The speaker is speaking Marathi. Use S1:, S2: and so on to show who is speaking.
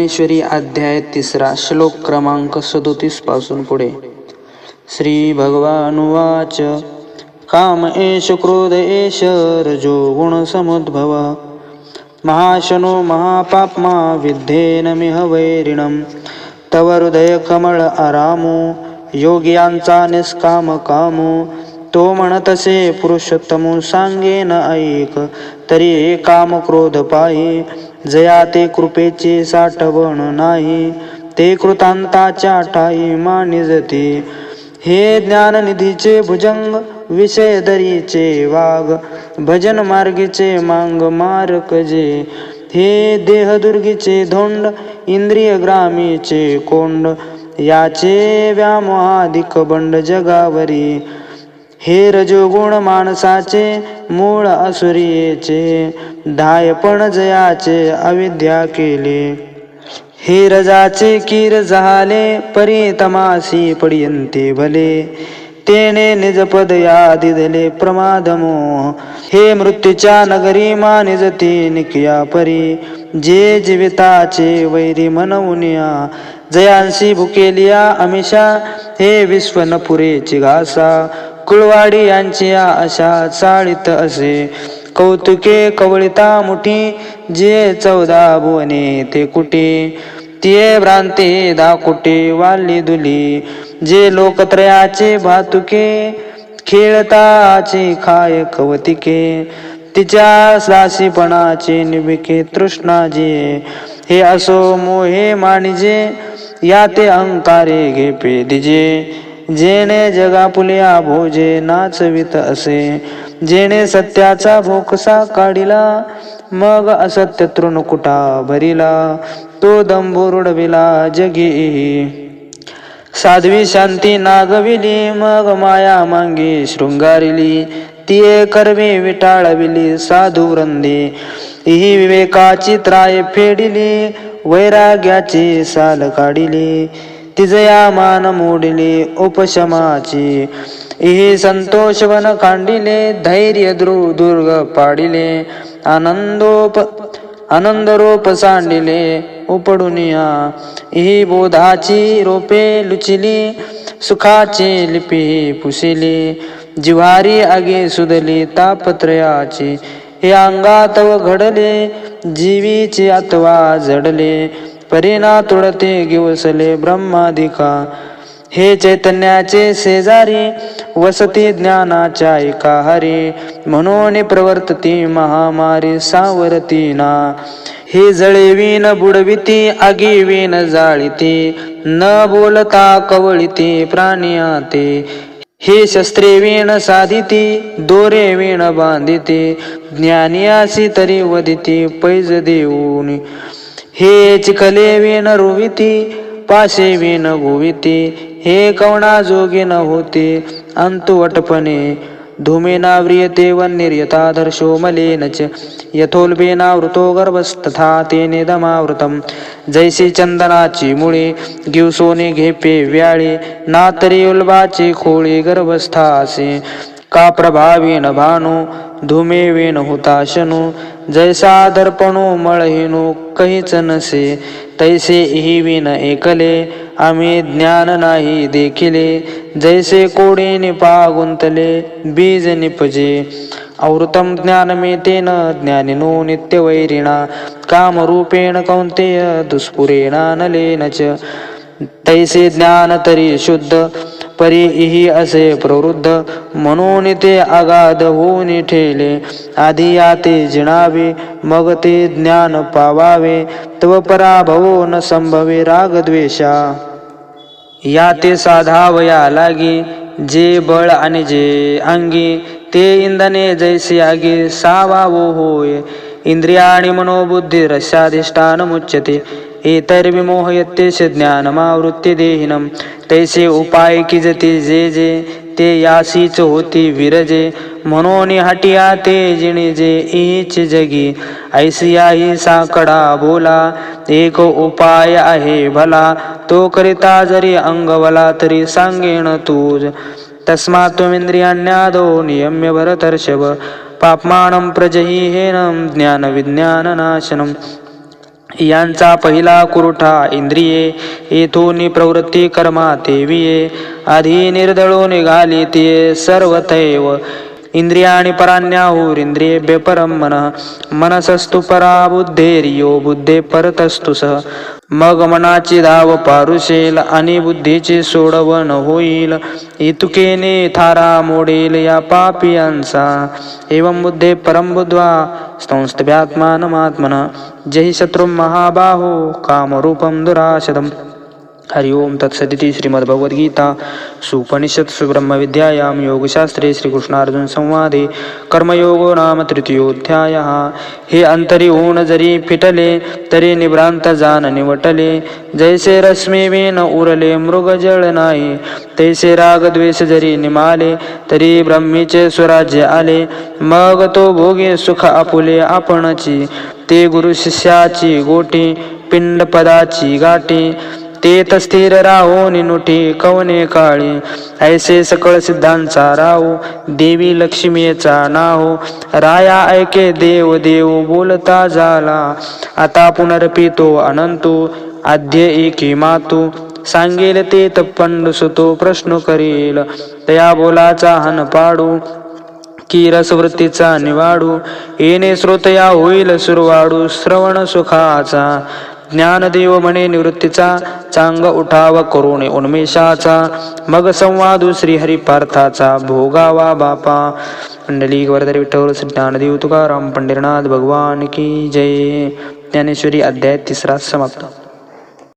S1: ज्ञानेश्वरी अध्याय तिसरा श्लोक क्रमांक सदोतीसपासून पुढे. श्री भगवानुवाच काम एष क्रोध एष रजो गुण समुद्भव। महाशनो महापाप्मा विद्धेन मिह वैरिणम। तव हृदय कमळ आरामो योगियांचा निष्काम कामो। तो म्हणतसे पुरुषोत्तम सांगे न ऐक तरी काम क्रोध पाही जया ते कृपेचे साठवण नाही ते कृतांताच्या ठाई मानिजते. हे ज्ञाननिधीचे भुजंग विषय दरीचे वाघ भजन मार्गीचे मांग मारक जे. हे देहदुर्गीचे धोंड इंद्रिय ग्रामीचे कोंड याचे व्यामोहाधिक बंड जगावरी. हे रजोगुण माणसाचे मूळ असुरियेचे धायपण जयाचे अविद्या केले. हे रजाचे कीर झाले परी तमासी पडियंते भले. तेने निजपद या दिदले प्रमाद हे मृत्यूच्या नगरी मा निजती निकिया परी. जे जीविताचे वैरी मनवुनिया जयांशी भुकेलिया अमिषा हे विश्व घासा कुळवाडी यांची अशा चाळीत असे. कौतुके कवळिता मुठी जे चौदा भुवने ते कुटे. तिये भ्रांती दाकुटे वाली दुली जे लोकत्रयाचे भातुके खेळताचे खाय कवतिके तिच्या साशीपणाचे निबिके तृष्णा जे हे असो मोहे माणिजे या ते अहंकारे घे दिजे. जेणे जगापुलिया भोजे नाचवित असे जेणे सत्याचा भोकसा काढिला मग असत्य तृणकुटा भरिला तो दंभोरुडविला जगी. साध्वी शांती नागविली मग माया मांगी शृंगारिली तिये कर्मे विटाळविली साधू वृंदी. ही विवेकाची त्राय फेडिली वैराग्याची साल काढिली. तिजया मान मोडिले उपशमाची। इही संतोष वन कांडिले धैर्य द्रु दुर्ग पाडिले आनंदोप आनंदरोप सांडिले उपडुनिया। इही बोधाची रोपे लुचिली सुखाची लिपी पुसिली। जिवारी आगे सुदली तापत्रयाची। हे अंगात व घडले जीवीचे अथवा जडले। परीना तुडते गिवसले ब्रह्माधिका हे चैतन्याचे शेजारी वसती ज्ञानाच्या एका हरी. म्हणून प्रवर्तती महामारी सावरती ना हे जळेवीन बुडविती आगीवीन जाळीती. न बोलता कवळीती प्राणियाते. हे शस्त्रे वीण साधिती दोरे वीण बांधिती. ज्ञानियासी तरी वदिती पैज देऊन. हे चिखले वीण रुविती पाशे वीण गुविती हे कवणा जोगे न होते अंतुवटपणे धूमेनाव्रियते वन्निर्यतादर्शो मलेन च यथोल्बेनावृतो गर्भस्तथा तेने दमावृतम जैसे चंदनाची मुळे गिवसोने घेपे व्याळे नातरी उल्बाचे खोळे गर्भस्थासे का प्रभावेन भानो धूमेवेन हुताशनु जैसा दर्पणो मळहिनु कहीच नसे तैसे हि विन एकले आम्ही ज्ञान नाही देखिले जैसे कोडे निपा गुंतले बीज निपजे। अवृतम ज्ञानमेतेन ज्ञानिनो नित्यवैरिणा कामरूपेण कौंतेय दुष्पुरेणानलेन च। तैसे ज्ञान तरी शुद्ध परीही असे प्रवृद्ध म्हणून ते अगाध होऊन ठेले. आधी या ते जिणावे मग ते ज्ञान पावावे तव पराभवो न संभवे रागद्वेषा या ते साधावया लागी जे बळ आणि जे अंगी ते इंधने जैसे आगी सावावो होय. इंद्रिया आणि मनोबुद्धी रस्याधिष्ठान मुच्यते. एतैर्विमोहयत्येष ज्ञानमावृत्ती देहिनम तैसे उपाय किजते जे जे ते यासीच होती विरजे। म्हणून हटिया ते जिणे जे इच जगी। ऐसिया ही साकडा बोला एक उपाय आहे भला। तो करिता जरी अंगवला तरी सांगेन तूज। तस्मात् त्वमिंद्रियाण्यादो नियम्य भरतर्षभ पापमानं प्रजहि हेनं ज्ञानविज्ञाननाशनम् यांचा पहिला कुरुठा इंद्रिये येथून प्रवृत्ती कर्मा तेविये. आधी निर्दळो निघाली ते सर्वतैव इंद्रियाणि परान्याहुर इंद्रियेभ्य परम मन मनसस्तु परा बुद्धेरियो बुद्धे परतस्तु सह मग मनाची धाव पारुशेल आणि बुद्धीचे सोडवण होईल इतुकेने थारा मोडेल या पापियांचा एवं बुद्धे परम बुद्ध्वा संस्थव्यात्मानमात्मन जहि शत्रु महाबाहो कामरूपं दुराशदम हरि ओम तत्सदिती श्रीमद्भगवद्गीता सुपनिषत्सु ब्रह्मविद्यायां योगशास्त्रे श्रीकृष्णार्जुनसंवादे कर्मयोगो नाम तृतीयोध्यायः हे अन्तरि ऊन जरी फिटले तरी निभ्रान्त जान निवटले जैसे रश्मीवेन उरले मृगजळ नाही तैसे रागद्वेष जरी निमाले तरी ब्रह्मीचे स्वराज्य आले मग तो भोगे सुख आपुले आपणची ते गुरु शिष्याची गोटी पिंडपदाची गाठी तेत स्थिर राहो निनुठी कवने काळी? ऐसे सकळ सिद्धांचा राहो देवी लक्ष्मीचा नाहो. राया ऐके देव देव बोलता झाला आता पुनर्पितो अनंतो आद्य एकी मातू. सांगेल ते तप्पंड सुतो प्रश्न करील. तया बोलाचा हन पाडू की रसवृत्तीचा निवाडू. येणे श्रोतया होईल सुरवाडू श्रवण सुखाचा. ज्ञानदेव म्हणे निवृत्तीचा चांग उठाव करुणे उन्मेषाचा मग संवादू श्रीहरी पार्थाचा भोगावा बापा. मंडली वरदर विठ्ठल श्री ज्ञानदेव तुकाराम पंढरीनाथ भगवान की जय. ज्ञानेश्वरी अध्याय तिसरा समाप्त.